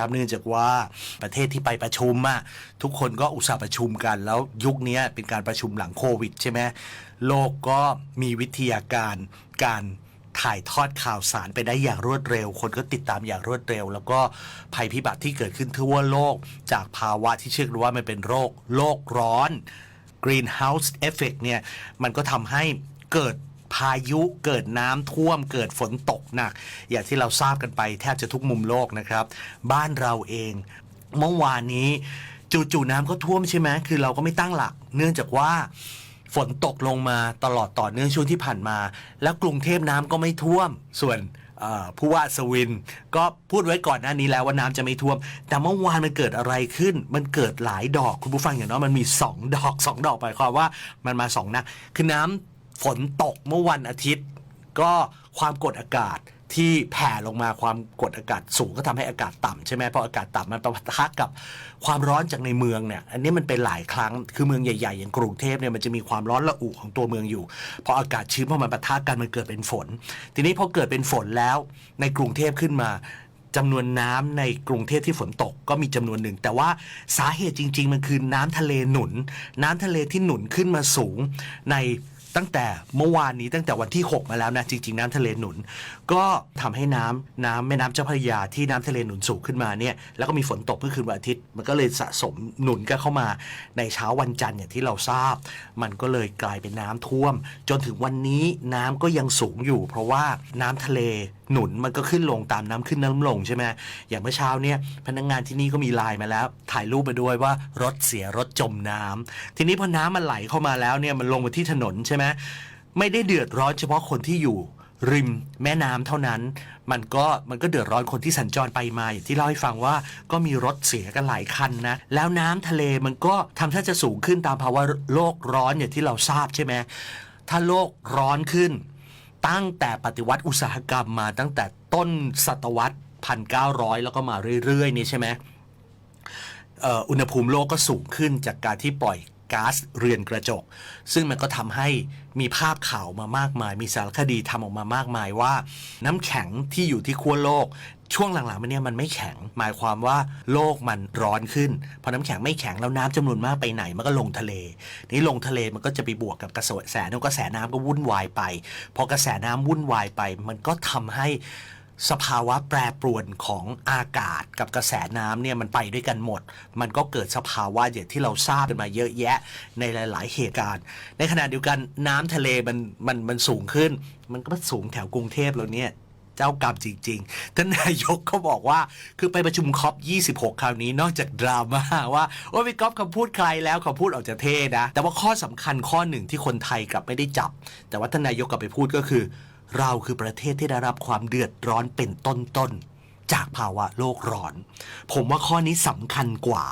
ครับเนื่องจากว่าประเทศที่ไปประชุมอะทุกคนก็อุตส่าห์ประชุมกัน แล้วยุคนี้เป็นการประชุมหลังโควิดใช่ไหมโลกก็มีวิทยาการการถ่ายทอดข่าวสารไปได้อย่างรวดเร็ว คนก็ติดตามอย่างรวดเร็ว แล้วก็ภัยพิบัติที่เกิดขึ้นทั่วโลก จากภาวะที่เชื่อกันว่ามันเป็นโรคโลกร้อน Greenhouse Effect เนี่ยมันก็ทำให้เกิด พายุเกิดน้ำท่วม เกิดฝนตกหนัก อย่างที่เราทราบกันไปแทบจะทุกมุมโลกนะครับ บ้านเราเองเมื่อวานนี้จู่ๆน้ำก็ท่วมใช่ไหมคือเราก็ไม่ตั้งหลัก เนื่องจากว่าฝนตกลงมาตลอดต่อเนื่องช่วงที่ผ่านมา แล้วกรุงเทพน้ำก็ไม่ท่วมส่วนผู้ว่าสวิน ก็พูดไว้ก่อนหน้านี้แล้วว่าน้ำจะไม่ท่วม แต่เมื่อวานมันเกิดอะไรขึ้น มันเกิดหลายดอกคุณผู้ฟังอย่างน้อยมันมี 2 ดอก 2 ดอกหมายความว่ามันมา2นักคือน้ำ ฝนตกเมื่อวันอาทิตย์ ก็ความกดอากาศที่แผ่ลงมาความกดอากาศสูงก็ทำให้อากาศต่ำใช่ไหมเพราะอากาศต่ำมันปะทะกับความร้อนจากในเมืองเนี่ยอันนี้มันเป็นหลายครั้งคือเมืองใหญ่ๆ อย่างกรุงเทพเนี่ยมันจะมีความร้อนระอุของตัวเมืองอยู่พออากาศชื้นพอมันปะทะกันมันเกิดเป็นฝน ทีนี้พอเกิดเป็นฝนแล้วในกรุงเทพขึ้นมาจำนวนน้ำในกรุงเทพที่ฝนตกก็มีจำนวนหนึ่ง แต่ว่าสาเหตุจริง ๆ มันคือน้ำทะเลหนุน น้ำทะเลที่หนุนขึ้นมาสูงใน ตั้งแต่เมื่อวานนี้ตั้งแต่วันที่ 6 มาแล้วนะจริง ๆ น้ำทะเลหนุน ก็ทำให้น้ำน้ำแม่น้ำเจ้าพระยาที่น้ำทะเลหนุนสูงขึ้นมาเนี่ยแล้วก็มีฝนตกเมื่อคืนวันอาทิตย์ มันก็เลยสะสมหนุนกันเข้ามาในเช้าวันจันทร์อย่างที่เราทราบ มันก็เลยกลายเป็นน้ำท่วม จนถึงวันนี้น้ำก็ยังสูงอยู่ เพราะว่าน้ำทะเล หนุนมันก็ขึ้นลงตามน้ำขึ้นน้ำลงใช่ไหมอย่างเมื่อเช้าเนี่ยพนักงานที่นี่ก็มีไลน์มาแล้ว ถ่ายรูปมาด้วยว่ารถเสียรถจมน้ำทีนี้พอน้ำมันไหลเข้ามาแล้วเนี่ยมันลงมาที่ถนนใช่ไหมไม่ได้เดือดร้อนเฉพาะคนที่อยู่ริมแม่น้ำเท่านั้น มันก็มันก็เดือดร้อนคนที่สัญจรไปมาอย่างที่เล่าให้ฟังว่าก็มีรถเสียกันหลายคันนะ แล้วน้ำทะเลมันก็ทำท่าจะสูงขึ้นตามภาวะโลกร้อนอย่างที่เราทราบใช่ไหมถ้าโลกร้อนขึ้น ตั้งแต่ปฏิวัติอุตสาหกรรมมาตั้งแต่ต้นศตวรรษพันเก้าร้อยแล้วก็มาเรื่อยๆ นี่ใช่ไหมอุณหภูมิโลกก็สูงขึ้นจากการที่ปล่อยก๊าซเรือนกระจก ซึ่งมันก็ทำให้มีภาพข่าวมามากมาย มีสารคดีทำออกมามากมายว่า น้ำแข็งที่อยู่ที่ขั้วโลก ช่วงหลังๆมันเนี่ยมันไม่แข็ง หมายความว่าโลกมันร้อนขึ้นพอน้ำแข็งไม่แข็งแล้วน้ำจำนวนมากไปไหนมันก็ลงทะเล นี่ลงทะเลมันก็จะไปบวกกับกระแสน้ำกระแสน้ำก็วุ่นวายไป พอกระแสน้ำวุ่นวายไป มันก็ทำให้สภาวะแปรปรวนของอากาศกับกระแสน้ำเนี่ยมันไปด้วยกันหมด มันก็เกิดสภาวะอย่างที่เราทราบกันมาเยอะแยะในหลาย ๆ เหตุการณ์ ในขณะเดียวกันน้ำทะเลมันมันมันสูงขึ้น มันก็สูงแถวกรุงเทพเราเนี่ย เจ้ากรรมจริงๆ ท่านนายกก็บอกว่าคือไปประชุมคอป26 คราวนี้นอกจากดราม่าว่าโอ้ยพี่ก๊อฟคำพูดใครแล้วคำพูดออกจะเท่นะ แต่ว่าข้อสำคัญข้อหนึ่งที่คนไทยกลับไม่ได้จับ แต่ว่าท่านนายกกลับไปพูดก็คือ เราคือประเทศที่ได้รับความเดือดร้อนเป็นต้นๆจากภาวะโลกร้อน ผมว่าข้อนี้สำคัญกว่า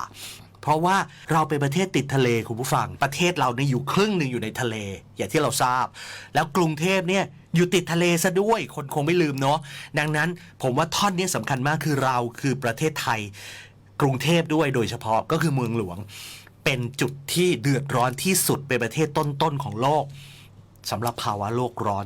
เพราะว่าเราเป็นประเทศติดทะเลคุณผู้ฟัง ประเทศเราเนี่ยอยู่ครึ่งหนึ่งอยู่ในทะเล อย่างที่เราทราบ แล้วกรุงเทพเนี่ยอยู่ติดทะเลซะด้วย คนคงไม่ลืมเนาะดังนั้นผมว่าท่อนนี้สำคัญมากคือเราคือประเทศไทย กรุงเทพด้วยโดยเฉพาะก็คือเมืองหลวง เป็นจุดที่เดือดร้อนที่สุดเป็นประเทศต้นๆของโลกสำหรับภาวะโลกร้อน